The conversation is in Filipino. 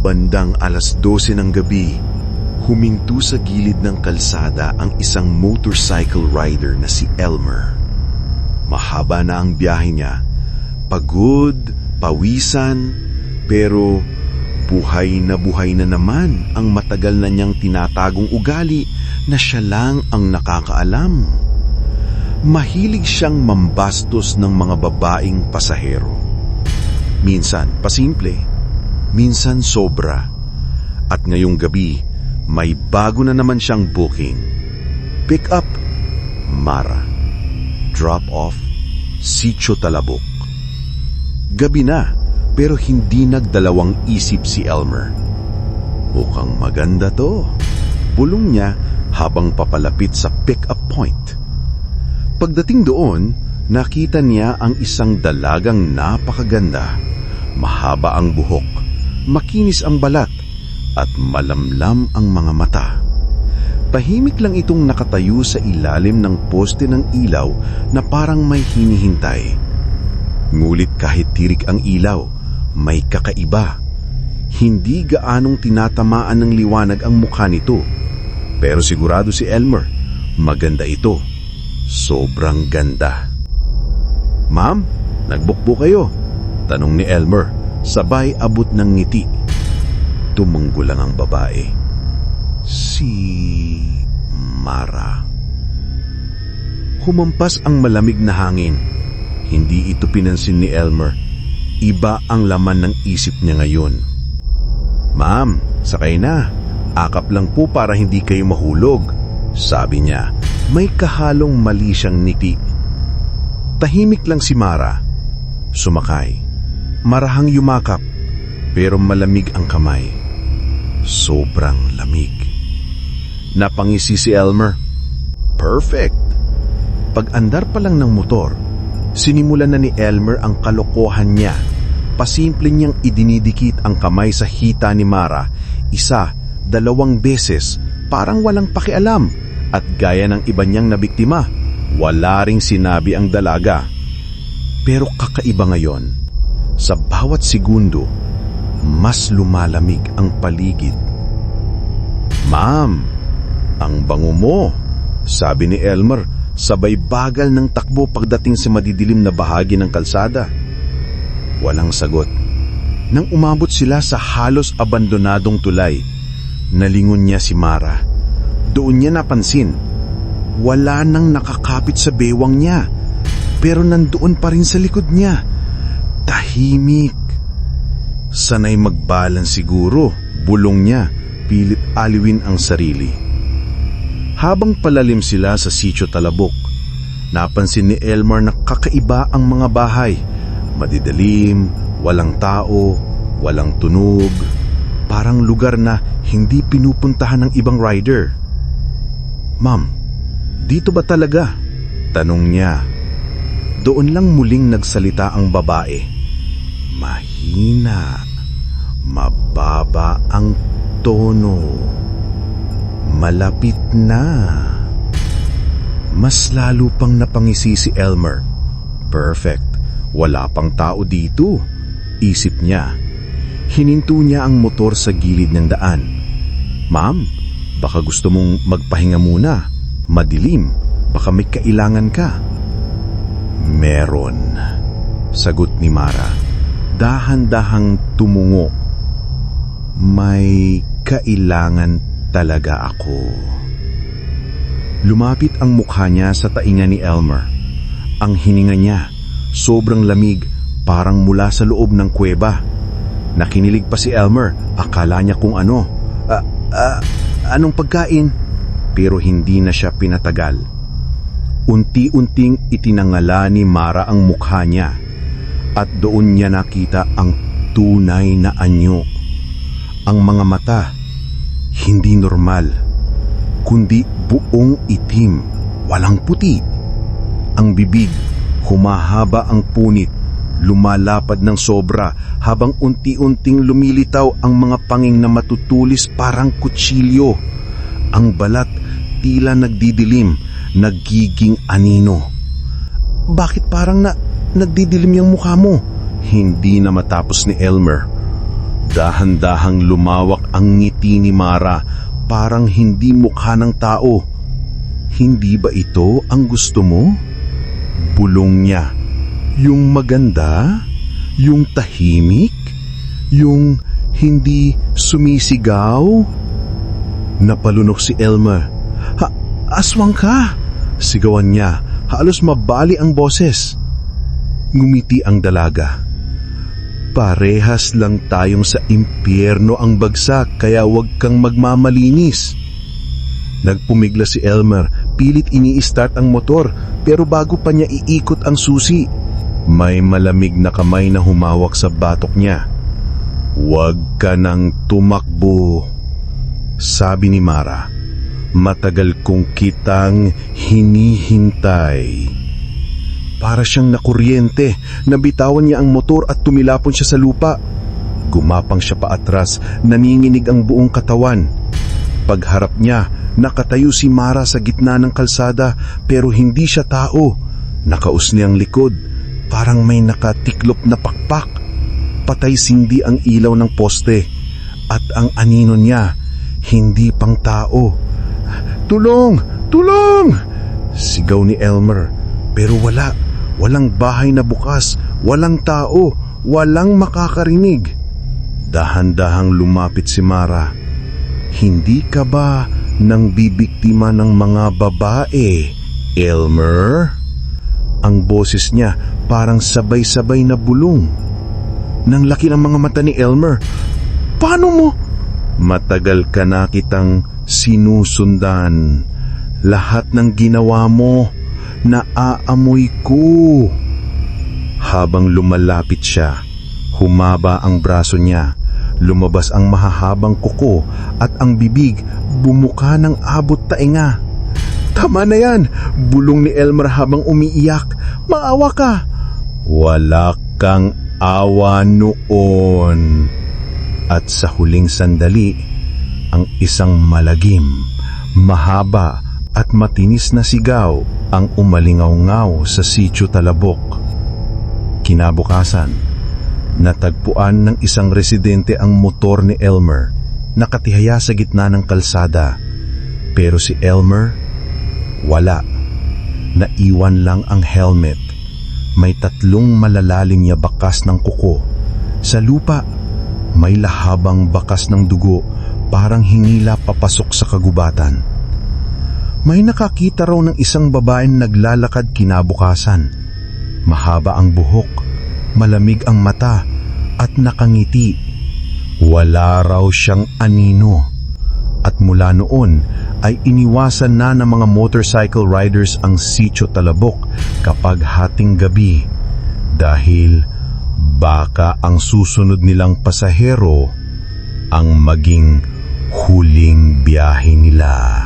Bandang alas 12 ng gabi, huminto sa gilid ng kalsada ang isang motorcycle rider na si Elmer. Mahaba na ang biyahe niya, pagod, pawisan, pero buhay na buhay na naman ang matagal na niyang tinatagong ugali na siya lang ang nakakaalam. Mahilig siyang mambastos ng mga babaeng pasahero. Minsan pasimple, minsan sobra. At ngayong gabi, may bago na naman siyang booking. Pick up, Mara. Drop off, Sitio Talabok. Gabi na, pero hindi nagdalawang isip si Elmer. Mukhang maganda to. Bulong niya habang papalapit sa pick-up point. Pagdating doon, nakita niya ang isang dalagang napakaganda. Mahaba ang buhok, makinis ang balat, at malamlam ang mga mata. Tahimik lang itong nakatayo sa ilalim ng poste ng ilaw na parang may hinihintay. Ngulit kahit tirik ang ilaw, may kakaiba. Hindi gaanong tinatamaan ng liwanag ang mukha nito. Pero sigurado si Elmer, maganda ito. Sobrang ganda. Ma'am, nagbukbo kayo? Tanong ni Elmer, sabay abot ng ngiti. Tumunggo lang ang babae. Si Mara. Humampas ang malamig na hangin. Hindi ito pinansin ni Elmer. Iba ang laman ng isip niya ngayon. Ma'am, sakay na. Akap lang po para hindi kayo mahulog. Sabi niya, may kahalong mali siyang ngiti. Tahimik lang si Mara. Sumakay. Marahang yumakap, pero malamig ang kamay. Sobrang lamig. Napangisi si Elmer. Perfect. Pag-andar pa lang ng motor, sinimulan na ni Elmer ang kalokohan niya. Pasimple niyang idinidikit ang kamay sa hita ni Mara, isa, dalawang beses, parang walang pakialam. At gaya ng iba niyang nabiktima, wala ring sinabi ang dalaga. Pero kakaiba ngayon, sa bawat segundo, mas lumalamig ang paligid. Ma'am, ang bango mo, sabi ni Elmer, sabay bagal ng takbo pagdating sa madidilim na bahagi ng kalsada. Walang sagot. Nang umabot sila sa halos abandonadong tulay, nalingon niya si Mara. Doon niya napansin, wala nang nakakapit sa bewang niya, pero nandoon pa rin sa likod niya. Tahimik. Sanay magbalan siguro, bulong niya, pilit aliwin ang sarili. Habang palalim sila sa sitio Talabok, napansin ni Elmar na kakaiba ang mga bahay. Madidilim, walang tao, walang tunog, parang lugar na hindi pinupuntahan ng ibang rider. Ma'am, dito ba talaga? Tanong niya. Doon lang muling nagsalita ang babae. Mahina, mababa ang tono. Malapit na. Mas lalo pang napangisi si Elmer. Perfect. Wala pang tao dito. Isip niya. Hininto niya ang motor sa gilid ng daan. Ma'am, baka gusto mong magpahinga muna. Madilim. Baka may kailangan ka. Meron. Sagot ni Mara. Dahan-dahang tumungo. May kailangan talaga ako. Lumapit ang mukha niya sa tainga ni Elmer. Ang hininga niya, sobrang lamig, parang mula sa loob ng kuweba. Nakinilig pa si Elmer, akala niya kung ano. Ah, ah, anong pagkain? Pero hindi na siya pinatagal. Unti-unting itinangala ni Mara ang mukha niya at doon niya nakita ang tunay na anyo. Ang mga mata, hindi normal, kundi buong itim, walang puti. Ang bibig, humahaba ang punit, lumalapad ng sobra habang unti-unting lumilitaw ang mga panging na matutulis parang kutsilyo. Ang balat tila nagdidilim, nagiging anino. Bakit parang na nagdidilim yung mukha mo? Hindi na matapos ni Elmer. Dahan-dahang lumawak ang ngiti ni Mara parang hindi mukha ng tao. Hindi ba ito ang gusto mo? Bulong niya. Yung maganda? Yung tahimik? Yung hindi sumisigaw? Napalunok si Elmer. Ha, aswang ka! Sigawan niya. Halos mabali ang boses. Ngumiti ang dalaga. Parehas lang tayong sa impyerno ang bagsak kaya huwag kang magmamalinis. Nagpumigla si Elmer, pilit ini-start ang motor pero bago pa niya iikot ang susi, may malamig na kamay na humawak sa batok niya. Huwag ka nang tumakbo. Sabi ni Mara, matagal kong kitang hinihintay. Para siyang nakuryente, nabitawan niya ang motor at tumilapon siya sa lupa. Gumapang siya paatras, naninginig ang buong katawan. Pagharap niya, nakatayo si Mara sa gitna ng kalsada pero hindi siya tao. Nakausni ang likod, parang may nakatiklop na pakpak. Patay sindi ang ilaw ng poste at ang anino niya, hindi pang tao. Tulong! Tulong! Sigaw ni Elmer. Pero wala. Walang bahay na bukas. Walang tao. Walang makakarinig. Dahan-dahang lumapit si Mara. Hindi ka ba nang bibiktima ng mga babae, Elmer? Ang boses niya parang sabay-sabay na bulong. Nang laki ng mga mata ni Elmer. Paano mo? Matagal ka na kitang sinusundan. Lahat ng ginawa mo, naaamoy ko. Habang lumalapit siya, humaba ang braso niya. Lumabas ang mahahabang kuko at ang bibig bumuka ng abot tainga. Tama na yan! Bulong ni Elmer habang umiiyak. Maawa ka! Wala kang awa noon. At sa huling sandali, ang isang malagim, mahaba at matinis na sigaw ang umalingaw-ngaw sa sityo Talabok. Kinabukasan, natagpuan ng isang residente ang motor ni Elmer nakatihaya sa gitna ng kalsada. Pero si Elmer, wala. Naiwan lang ang helmet. May tatlong malalalim niya bakas ng kuko. Sa lupa, may lahabang bakas ng dugo parang hinila papasok sa kagubatan. May nakakita raw ng isang babaeng naglalakad kinabukasan. Mahaba ang buhok, malamig ang mata at nakangiti. Wala raw siyang anino. At mula noon ay iniwasan na ng mga motorcycle riders ang sitio Talabok kapag hating gabi dahil baka ang susunod nilang pasahero ang maging huling biyahe nila.